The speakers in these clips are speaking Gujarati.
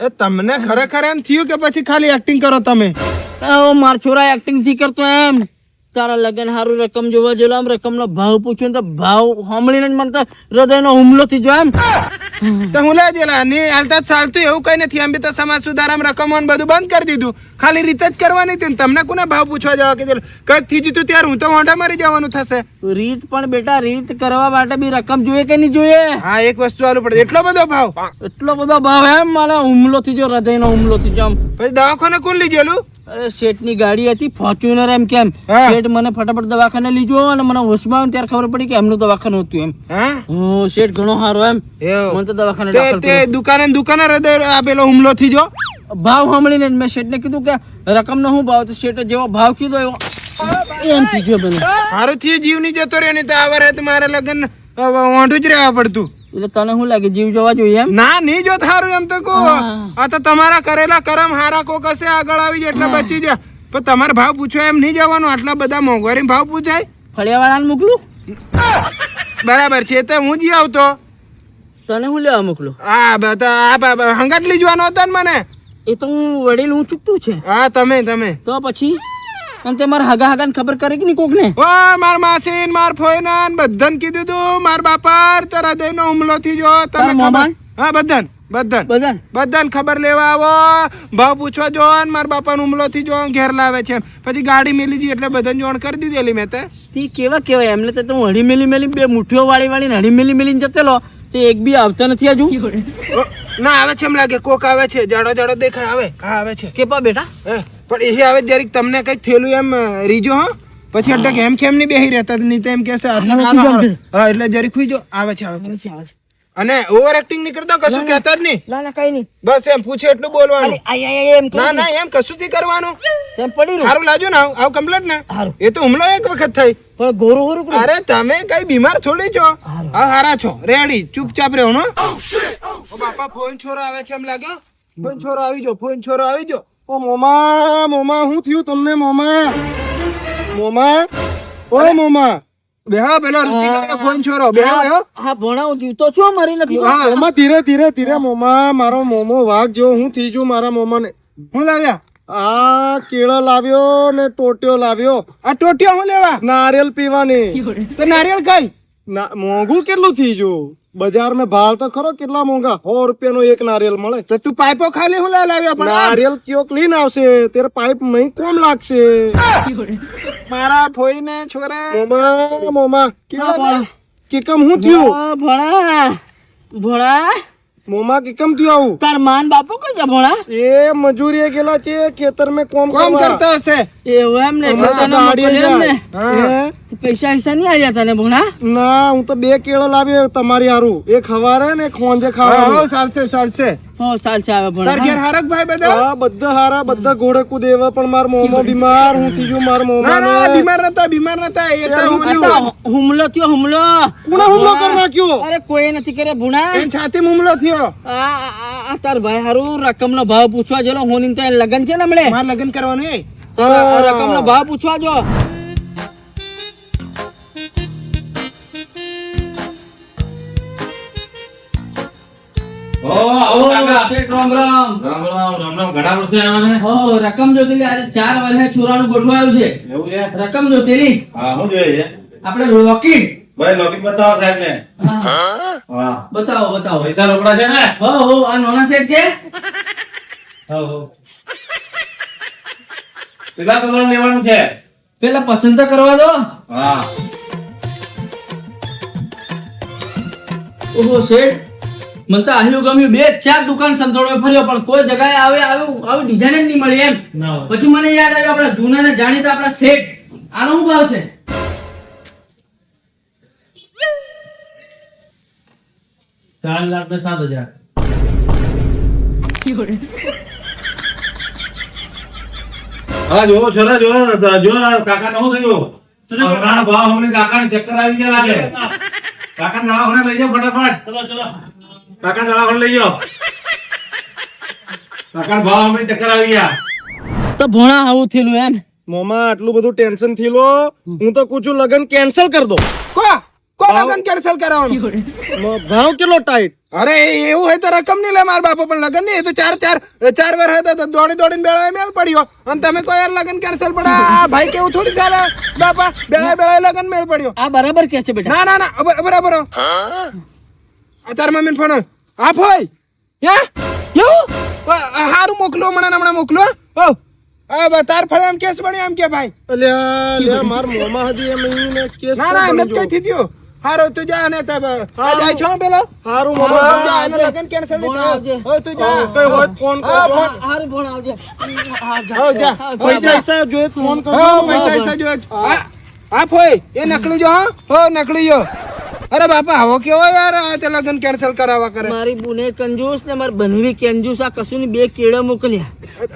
એ તમને ખરેખર એમ થયું કે પછી ખાલી એક્ટિંગ કરો તમે? ઓ માર છોરા એક્ટિંગથી કરતો એમ. તારા લગન સારું રકમ જોવા જેલો આમ રકમનો ભાવ પૂછ્યો તો ભાવ સાંભળીને જ મને તો હૃદયનો હુમલો થઈ ગયો એમ. તો હું લઈ જેલા ની હાલતા ચાલતું એવું કઈ નથી. આમ બી તો સમાજ સુધારામાં રકમો બધું બંધ કરી દીધું. ખાલી રીતે જ કરવાની હતી તમને કોને ભાવ પૂછવા જવા કે કંઈક થઈ જતું ત્યારે હું તો મોઢા મારી જવાનું થશે. રીત પણ બેટા રીત કરવા માટે બી રકમ જોઈએ કે નહીં જોઈએ? હા એક વસ્તુ આલું પડે. એટલો બધો ભાવ? એટલો બધો ભાવ એમ? મને હુમલો થઈ ગયો હૃદયનો હુમલો થઈ ગયો આમ. પછી દવાખાને કોણ લીધેલું અરે શેઠની ગાડી હતી ફોર્ચ્યુનર એમ કેમ? હા. શેઠ મને ફટાફટ દવાખાને લીધો અને મને હોશમાં આવ્યો ત્યારે ખબર પડી કે એમનું દવાખાનું હતું એમ. હા? શેઠ ઘણો સારો એમ. મને તો દવાખાને તે તે દુકાને દુકાને હૃદય આપેલો હુમલો થઈ જો ભાવ સાંભળીને મેં શેઠને કીધું કે રકમનો શું ભાવ? તો શેઠે જેવો ભાવ કીધો એવો. એમ થઈ ગયો મને. સારું થયું જીવની જતો રહ્યો નહીં તો આ તો મારે લગ્ન વાંઢું જ રહેવા પડતું. એટલે તને શું લાગે જીવ જોવા જોઈએ એમ? ના નહીં જો થારું એમ તો કહો. આ તો તમારા કરેલા કરમ હારા કોક હશે આગળ આવી જાય એટલે બચી જાય. પણ તમારે ભાવ પૂછો એમ નહીં જવાનું આટલા બધા મોંઘવારી ભાવ પૂછાય? ફળિયાવાળાને મોકલું? બરાબર છે તે હું જ આવતો? તને હું લેવા મોકલું? આ બધા આ બ- બ- હંગાત લઈ જવાનો હતો ને મને? એ તો હું વડીલ હું ચૂકતું છે. હા તમે તમે. તો પછી? અને તે મારા હગા હગાને ખબર કરે કે નહીં કોકને? ઓ માર માસી માર ફોઈના ને બધાને કીધું તું માર બાપા તારા હૃદય નો હુમલો થી જો તમે? હા બધાને. બધાને બધાને બધાને ખબર લેવા આવો. ભાવ પૂછવા જો ને મારા બાપાનો હુમલો થી જો ઘેર લાવે છે પછી ગાડી મેલી જી એટલે બધાને જોણ કરી દીધેલી મેં તે. તે કેવા કેવાય એમને તો તું હળી મેલી મેલી બે મુઠ્ઠીઓ વાળી વાળી હળી મેલી મેલીને જતેલો તે એક બી આવતા નથી હજુ. ના આવે છે એમ લાગે. કોક આવે છે. જાડો જાડો દેખાય. આવે. હા આવે છે. કે પા બેટા? હે, પણ એ આવે જરીક તમને કઈ થેલું એમ રીજો હા. પછી અડધા એમ કેમ નહીં બેહી રહેતા નહીં તો એમ કહેશે આટલા હા, હારા ખીજો, હારા. હા એટલે જરીક ખુઈજો આવે છે આવે છે. અને ઓવર એક્ટિંગ નહીં કરતા કશું કહેતા જ નહીં. ના ના કઈ નહીં. બસ એમ પૂછે એટલું બોલવાનું. એમ ના ના એમ કશું થી કરવાનું. તેમ પડી સારું લાજો ને આવ કમ્પ્લેટ ને. એ તો હુમલો એક વખત થઈ. પણ ગોરું ગોરું અરે તમે કઈ બીમાર થોડી છો? હારું. હા હારા છો. રેડી ચૂપચાપ રહો નો બાપા ફોન છોરો આવે છે એમ લાગ્યો ફોન છોરો આવી જો ફોન છોરો આવી જો ઓ મોમા મોમા શું થયું તમને મોમા? મોમા? ઓ મોમા. બેહો પેલો ઋતિક ફોન છોરો બેહો બેહો હા ભણાવું જીવતો છો મરી નથી હા. મોમા ધીરે ધીરે ધીરે મોમા મારો મોમો વાઘ જો હું થઈ ગયું મારા મોમાને. હું લાવ્યા? આ કેળો લાવ્યો ને ટોટિયો લાવ્યો. આ ટોટિયો હું લેવા? નારિયેલ પીવાની. તો નારિયેળ કઈ મોંઘું કેટલું થઈ ગયું મે ભાવ તો ખરો કેટલા મોંઘા? સો રૂપિયા નો એક નારિયેલ મળે. તો તું પાઇપો ખાલી હું લાવ્યો પણ નારિયેલ કયો ક્લીન આવશે? તેરે પાઇપ મહી કોમ લાગશે? મારા ફોઈને છોરા. મોમા મોમા કેવા કેકમ હું થયું? ભણા ભણા મોમા કેમ થયું આવું? તાર માન બાપુ કઈ જા ભણા એ મજૂરી ગેલા છે ખેતર મેં કોમ કોમ કરતા હશે. એવું એમ ને એમ ને. પૈસા પૈસા નહીં આવ્યા તને ભણા? ના હું તો બે કેળા લાવ્યો તમારી હારું. એક ખવારે ને એક ખોંજે ખાવાનું ચાલશે ચાલશે. હો સાલ છે આવે ભણા ઘેર હારક ભાઈ બધા? હા બધા હારા બધા ઘોડે કુદ પણ માર મોમો બીમાર હું થયું માર મોમો ના ના બીમાર નતા બીમાર નતા એ તો હુમલો થયો હુમલો. કોણે હુમલો કરી નાખ્યો? અરે કોઈ નથી કરે ભુણા. છાતી હુમલો થયો. આ તાર ભાઈ હારું રકમનો ભાવ પૂછવા જેલો હોની તો લગન છે ને હમણે? માર લગન કરવાનું એ? તારા રકમનો ભાવ પૂછવા જો. આવો કાકા રામ રામ. રામ રામ રામ રામ. ઘણા વર્ષે આવ્યા ને હો રકમ જોતેલી આજે ચાર વર્ષે છોરાનું ગોઠવાયું છે. એવું છે? રકમ જોતેલી હા શું જોઈએ છે? આપણે રોકેટ ભાઈ લોકેટ બતાવો સાહેબ ને. હા. બતાવો બતાવો. પૈસા રોકડા છે ને? હો હો આ નોના સેટ છે હો હો. કેટલા કલર લેવાનું છે? પેલા પસંદ તો કરવા દો. હા. ઓહો શેઠ. મને તો આહ્યું ગમ્યું. બે ચાર દુકાન સંતોડો ફર્યો પણ કોઈ જગાએ આવે આવ્યું આવી ડિઝાઇન જ નહીં મળી એમ. પછી મને યાદ આવ્યું આપણા જૂના ને જાણીતા આપણા શેઠ. આનો શું ભાવ છે? ચાર લાખ ને સાત હજાર. હા જો છોરા જો જો કાકા નો થયું? હમણાં ભાવ હમણાં કાકા ને ચક્કર આવી ગયા લાગે. કાકા દવાખાને લઈ જાઓ ફટાફટ. ચલો ચલો. કાકા દવાખાને લઈ જાઓ. કાકા ભાવ અમે ચક્કર આવી ગયા. તો ભોણા આવું થયેલું એમ? મોમા આટલું બધું ટેન્શન થયેલો હું. તો પૂછું લગન કેન્સલ કરી દો. કો? કો લગન કેન્સલ કરાવવાનું? ભાવ કેટલો ટાઈટ અરે એવું હોય તો રકમ નહીં લે મારા બાપા પણ લગન નહીં એ તો ચાર ચાર ચાર વાર હતા તો દોડી દોડીને બેળાય મેળ પડ્યો. અને તમે કોઈ યાર લગન કેન્સલ પડે આ ભાઈ કેવું થોડી ચાલે? બાપા બેળા બેળા લગન મેળ પડ્યો. આ બરાબર કે છે બેટા. ના ના ના બરાબર તાર મમ્મી ફોન આપ ભાઈ હે? એવું? હારું મોકલો હમણાં હમણાં મોકલો ઓ આ બા, તાર ફળે એમ કેસ બન્યો એમ કે ભાઈ? માર મોમાં હતી એમ ઈને કેસ ના ના એમ જ કઈ થયું. હારો તું જા ને તબ આ જાય છો પેલો? હારું જા, મોમાં લગન કેન્સલ નહીં. હો, તું જા. કઈ હોય ફોન હા, ફોન. હારું ફોન આવજે. હા, જા. હો, જા. હા, પૈસા પૈસા જોઈએ ફોન કરજો. પૈસા પૈસા જો આ ફોય એ નકળી જો હો નકળી જો. અરે બાપા આવો કેવો યાર આ તે લગન કેન્સલ કરાવવા કરે. મારી બુને કંજૂસ ને મારી બનવી કંજૂસ આ કશું ની બે કેળા મોકલ્યા.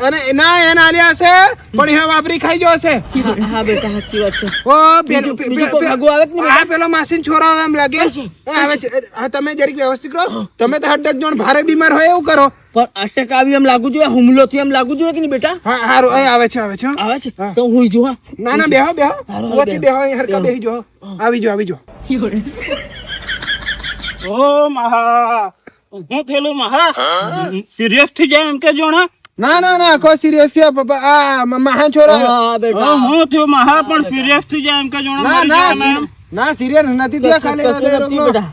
અને ના એના આલ્યા હશે પણ હે વાપરી ખાઈ જો હશે. હા, બેટા સાચી વાત છે. ઓ પેલું ભાગો બીજું આવે કે આ પેલો માસીન છોરો આવે એમ લાગે. છે. આવે છે હા તમે જરીક વ્યવસ્થિત કરો તમે તો હડક જોણ ભારે બીમાર હોય એવું કરો. પણ અટક આવી એમ લાગુ જોઈએ? હુમલો થી એમ લાગુ જોઈએ કે નહીં બેટા? હા હારું અહીં આવે છે આવે છે આવે છે? તો હું જો ના ના બેહો બેહો. ઓથી બેહો. અહીં હરકા બેહી. જો આવી જો આવી જો ઓ મહા. હું થયેલું મહા? સિરિયસ થઈ જાય એમ કે જોણા ના ના ના કોઈ સિરિયસ છે આ મહા છોરા છોરો. હા બેટા. હું થયો મહા પણ સિરિયસ થઈ જાય એમ કે જોણા ના ના ના સિરિયસ નથી થયા ખાલી.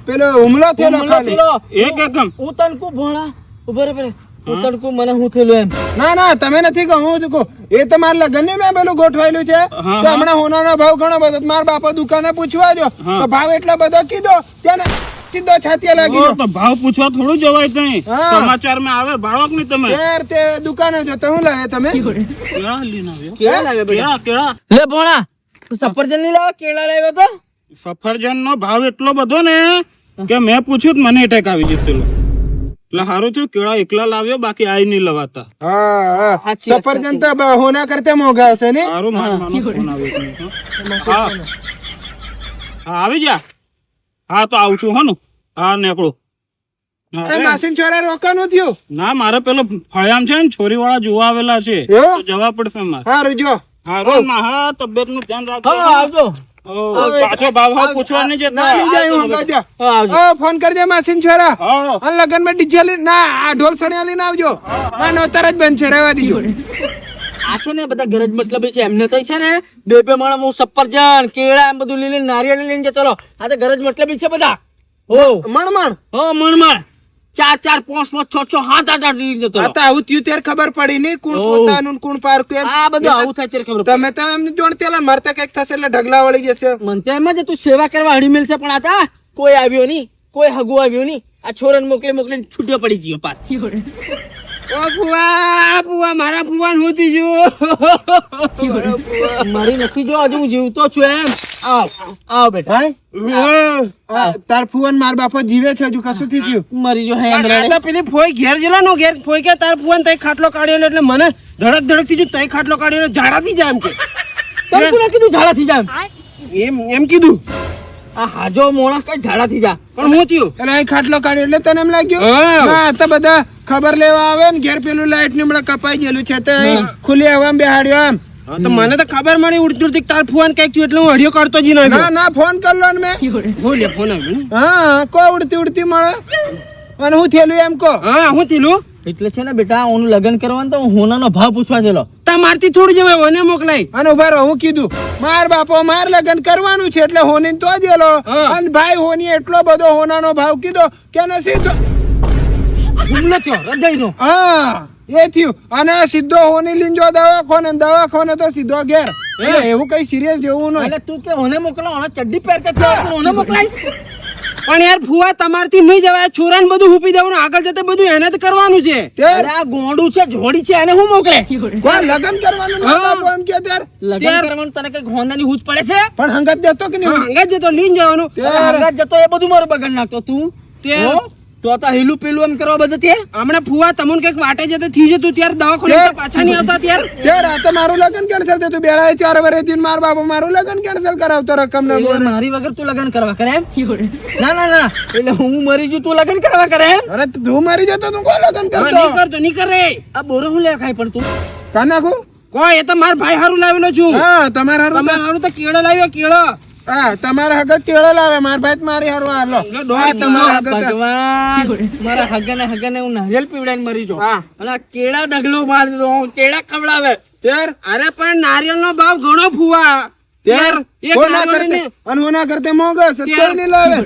પેલો હુમલો થયેલો એક એકમ. હું તનકુ ભોળા. ઊભો રે પરે હું તનકુ મને હું થયેલું એમ. ના ના તમે નથી કહો હું કહું. એ તો મારા લગ્નની મેં પેલું ગોઠવાયેલું છે. તો હમણાં હોનાનો ભાવ ઘણો બધો. મારા બાપા દુકાને પૂછવા જો તો ભાવ એટલો બધો કીધો ત્યાં સીધો છાતીએ લાગી ગયો. તો ભાવ પૂછવા થોડું જવાય તઈ. સમાચારમાં આવે ભાડો કે તમે? યાર તે દુકાને જો. તો હું લાવે તમે? કેળા લઈને આવ્યો? કેળા લાવ્યા કેળા કેળા. લે ભોળા તું સફરજન લાવ્યો? કેળા લાવ્યો તો? સફરજન નો ભાવ એટલો બધો ને કે મેં પૂછ્યું મને એટેક આવી જતું એટલે સારું થયું કેળા એકલા લાવ્યો બાકી આઈ નહીં લવાતા. હા હા. સફરજન તો હોના કરતા મોંઘા હશે ને? સારું મારા માનો ફોન આવ્યો એક મિનિટ, હો. આવી જા. હા તો આવું છું હો ને. હા નીકળું. માસીન છોરા રોકાનું થયું? ના મારે પેલો ફળિયામ છે ને છોરી વાળા જોવા આવેલા છે. જવા પડશે મારે. હા રૂજો હા હા તબિયતનું ધ્યાન રાખજો. આવજો. પાછો ભાવ ભાવ પૂછવા નહીં જતા. લઈ જાય હું કહી આવજો. ઓ ફોન કરજે માસીન છોરા હા. અને લગનમાં ડીજે ના આ ઢોલ સણિયા લઈને આવજો. ના નવતર જ બંધ છે રહેવા દીજો. આછો ને બધા ગરજ મતલબ છે. એમને તો છે ને બે બે માણસ હું સફરજન કેળા એમ બધું લઈ લઈને નારિયેળ લઈને જતો રહો. આ તો ગરજ મતલબ છે બધા. ઓ મણ મણ હો મણ મણ ચાર ચાર પાંચ પાંચ છ છ સાત આઠ આઠ લઈને જતો હતા આવું થયું ત્યારે ખબર પડી નહીં કોણ. પોતાનું કોણ પાર કે આ બધું આવું થાય ત્યારે ખબર. તમે તો એમને જોણ તેલા મારતા કંઈક થશે એટલે ઢગલા વળી જશે. મને તો એમ જ તું સેવા કરવા હળી મેલ છે પણ આ તા કોઈ આવ્યો નહીં કોઈ હગુ આવ્યો નહીં. આ છોરન મોકલી મોકલીને છૂટ્યો પડી ગયો પાર ઓ ફુવા ફુવા મારા ફુવા હું થઈ ગયું મારી નથી જો હજુ હું જીવતો છું એમ. આવ આવ બેટા. તાર ફુવન માર બાપો જીવે છે હજુ કશું થઈ ગયું. મરી જો હે પેલી ફોઈ ઘેર જેલા નો ઘેર ફોઈ કે તાર ફુવન તઈ ખાટલો કાઢ્યો એટલે મને ધડક ધડકથી તઈ ખાટલો કાઢ્યો ઝાડા થી જાય એમ કે. તને કોને કીધું ઝાડા થી જાય એમ? એમ કીધું. આ હાજો મોણા કઈ ઝાડા થી જા. પણ હું થયું? એટલે અહીં ખાટલો કાઢ્યો એટલે તને એમ લાગ્યું? હા. આ તો બધા ખબર લેવા આવે ને ઘેર પેલું લાઈટની હમણાં કપાઈ ગયેલું છે તે ખુલ્લી હવામાં બેહાડ્યો એમ. તો મને તો ખબર મળી ઉડતી ઉડતી તાર ફોન કંઈક થયું એટલે હું હડિયો કરતો જ નહીં ના ના ફોન કર લો ને મેં. બોલે ફોન આવ્યો હા કો ઉડતી ઉડતી મળે? અને હું થેલું એમ કો. હા હું થેલું? એટલે છે ને બેટા હું લગ્ન કરવાનું તો હું હોનાનો ભાવ પૂછવા જેલો. તમારથી થોડું જવાય મને મોકલાય. અને ઊભા રહો હું કીધું માર બાપો માર લગ્ન કરવાનું છે એટલે હોની તો જેલો અને ભાઈ હોની એટલો બધો હોનાનો ભાવ કીધો કે નસી તો હુમલો થયો હૃદયનો. હા. એ થયું. અને સીધો હોની લીંજો દવાખાને દવાખાને તો સીધો ઘેર. એવું કઈ સિરિયસ જેવું નહીં એટલે તું કે હોને મોકલો હોને ચડ્ડી પહેરતા થયો? હોને મોકલાય? પણ યાર ફુવા તમારથી નહીં જવાય. છોરાને બધું હૂપી દેવાનું. આગળ જતા બધું એને જ કરવાનું છે. અરે આ ગોંડું છે જોડી છે એને હું મોકલે? કોણ લગન કરવાનું બાપો એમ કે ત્યાર? લગન કરવાનું તને કઈ હોનાની હૂજ પડે છે? પણ હંગત જતો કે નહીં? હંગત જતો લઈને જવાનું. હંગત જતો એ બધું મારું બગડ નાખતો. તું? તે-? તો તો હેલું પેલું એમ કરવા બધા તે હમણાં ફુવા તમને કંઈક વાટે જતે થઈ જતું ત્યારે દવાખાને તો પાછા નહીં આવતા ત્યારે ત્યાર આ તો મારું લગન કેન્સલ થયું બેળા ચાર વર્ષથી માર બાપો મારું લગન કેન્સલ કરાવતો રકમ ના મારી વગર તું લગન કરવા કરે એમ? ના ના ના. એટલે હું મરી જઉં તું લગન કરવા કરે એમ? અરે તું મારી જતો તું કોઈ લગન કરતો? નહીં કરતો નહીં કરે. આ બોરો હું લે ખાઈ પણ તું કા નાખું? કોઈ એ તો માર ભાઈ હારું લાવેલો છું. હા તમારા હારું તમારા હારું તો કેળો લાવ્યો કેળો. હા તમારે હગત કેળો લાવે માર ભાઈ મારી હારવા હાલો હા, તમારે હગત. મારા હગને હગને હું નારિયેલ પીવડાઈને મરી જો હા. અને કેળા ડગલો મારી દો કેળા ખવડાવે. તેર? અરે પણ નારિયેળ નો ભાવ ઘણો ફુવા તેર? એક હોના કરતે અને હોના કરતે મોંઘો? સત્તરની લાવે.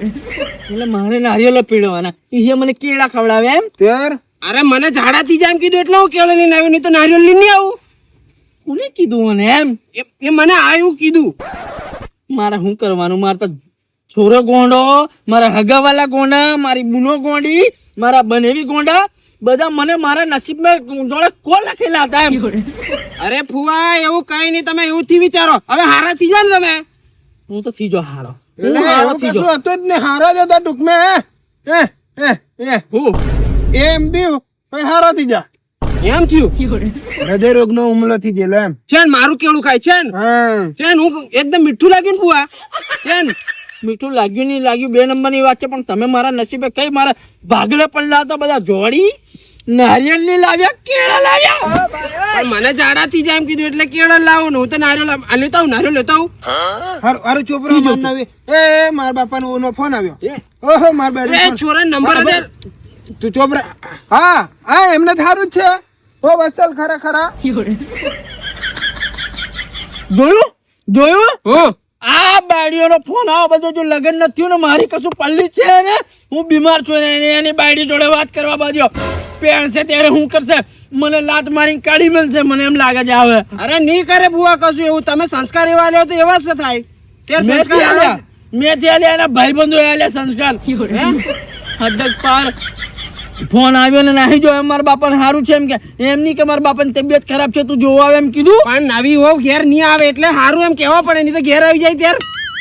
એટલે મારે નારિયેલ પીડવાના એ મને કેળા ખવડાવે એમ. તેર? અરે મને ઝાડા થી જામ કીધું એટલે હું કેળો લઈને આવ્યો નહીં તો નારિયેળ લઈને આવું. કોને કીધું મને એમ? એ- એ મને આવ્યું કીધું. મારે શું કરવાનું મારે તો છોરો ગોંડો મારા હગાવાલા ગોંડા મારી બુનો ગોંડી મારા બનેવી ગોંડા બધા મને મારા નસીબમાં જોડે કો લખેલા હતા એમ અરે ફુવા એવું કઈ નહીં તમે એવું થી વિચારો હવે હારા થઈ જાય ને તમે હું તો થઈ જો હારો હારો થઈ કશું જ ને હારા જ હતા ટૂંકમાં એમ બી હારો થઈ જા એમ થયું? હૃદય રોગ નો હુમલો થઈ ગયેલો એમ. છે મારું કેળું ખાય છે છે હું એકદમ મીઠું લાગ્યું ને ફુવા. છે મીઠું લાગ્યું નહીં લાગ્યું બે નંબરની વાત છે પણ તમે મારા નસીબે કઈ મારા ભાગલે પડલા હતા બધા જોડી? નારિયેલની લાવ્યા કેળા લાવ્યા. મને જાડા થી જાય એમ કીધું એટલે કેળા લાવો ને હું તો નારિયેલ લેતા આવું નારિયેલ લેતા આવું. હારું હારું ચોપરો માર એ મારા બાપા નો ફોન આવ્યો. ઓહો મારા બેડી એ છોરા નંબર તું ચોપરા હા હા એમને થારું જ છે. ઓ વસલ ખરા ખરા. જોયું? જોયું? હો આ બાળીઓનો ફોન આવો બધો જો લગન નથી ને મારી કશું પલ્લી છે ને હું બીમાર છું ને એની- બાયડી જોડે વાત કરવા બાજ્યો પહેણશે ત્યારે હું કરશે? મને લાત મારી કાઢી મળશે મને એમ લાગે છે હવે. અરે નહીં કરે ભૂવા કશું એવું? તમે સંસ્કાર એવા લ્યો તો એવા જ થાય. મેં ત્યાં આલ્યા. એના ભાઈબંધો આલ્યા સંસ્કાર. હદક પાર ફોન આવ્યો ને નાહી જો એમ મારા બાપાને સારું છે એમ કે એમ નહીં કે મારા બાપાની તબિયત ખરાબ છે તું જોવા આવે એમ કીધું. પણ નવી હોવ ઘેર નહીં આવે એટલે સારું એમ કેવા પડે નહીં તો ઘેર આવી જાય ત્યારે.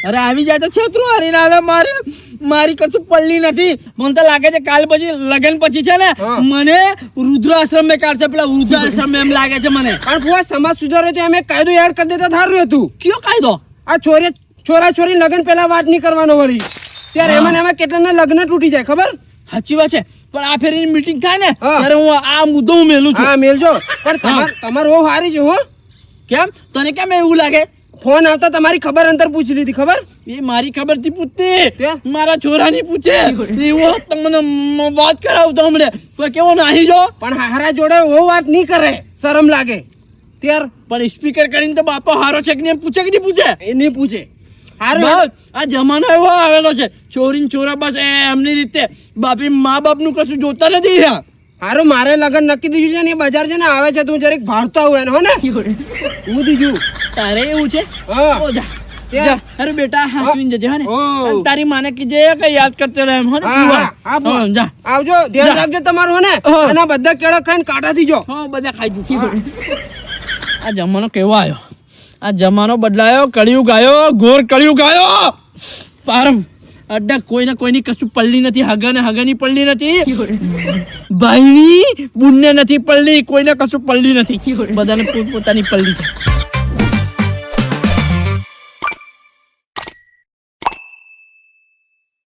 અરે આવી જાય તો છેતરું હારીને આવે મારી મારી કશું પલ્લી નથી. મને તો લાગે છે કાલ પછી લગન પછી છે ને મને રુદ્રાશ્રમ મેં કાઢશે પેલા વૃદ્ધાશ્રમ એમ લાગે છે મને. પણ ફુવા સમાજ સુધારો તો અમે કાયદો એડ કરી દેતા થારું હતું. કયો કાયદો? આ છોરી છોરા છોરી લગ્ન પહેલા વાત નહીં કરવાનો વળી. ત્યારે એમાં ને એમાં કેટલાના લગ્ન તૂટી જાય ખબર? સાચી વાત છે. પણ આ ફેરી મીટિંગ થાય ને. ત્યારે હું આ મુદ્દો હું મેલું છું. હા મેલજો. પણ તમાર તમાર બહુ સારી છે હો. કેમ? તને કેમ એવું લાગે? ફોન આવતા તમારી ખબર અંતર પૂછી લીધી ખબર? એ મારી ખબરથી પૂછતી? મારા છોરાની પૂછે. એવો તમને વાત કરાવતો હમણે. તો કેવો નાહી જો. પણ હારા જોડે એવો વાત નહીં કરે. શરમ લાગે. ત્યાર? પણ સ્પીકર કરીને તો બાપા હારો છે કે નહીં પૂછે કે નહીં પૂછે? એ નહીં પૂછે. હારું આ જમાનો એવો આવેલો છે. ચોરી ચોરા બસ. એમની રીતે બાપી મા બાપનું કશું જોતા નથી. હારું મારે લગન નક્કી દીધું છે ને બજાર છે ને આવે છે તું જરીક ભાડતો આવું એને હો ને? હું દીધું. તારે એવું છે? હા. અરે બેટા હાસવીને જજે હો ને? તારી માને કીજે કે યાદ કરતે રહે એમ, હો ને? હા, હા, હા, જા. આવજો ધ્યાન રાખજો તમારું હો ને? અને બધા કેળા ખાઈને કાઢા દીજો હા બધા ખાઈ ચૂકી આ જમાનો કેવો આવ્યો? આ જમાનો બદલાયો કળિયુગ આવ્યો ઘોર કળિયુગ આવ્યો. પારમ અડ્ડા કોઈને કોઈની કશું પલ્લી નથી હગા ને હગાની પલ્લી નથી. ભાઈની બુનને નથી પલ્લી કોઈને કશું પલ્લી નથી. બધાને પોતપોતાની પલ્લી છે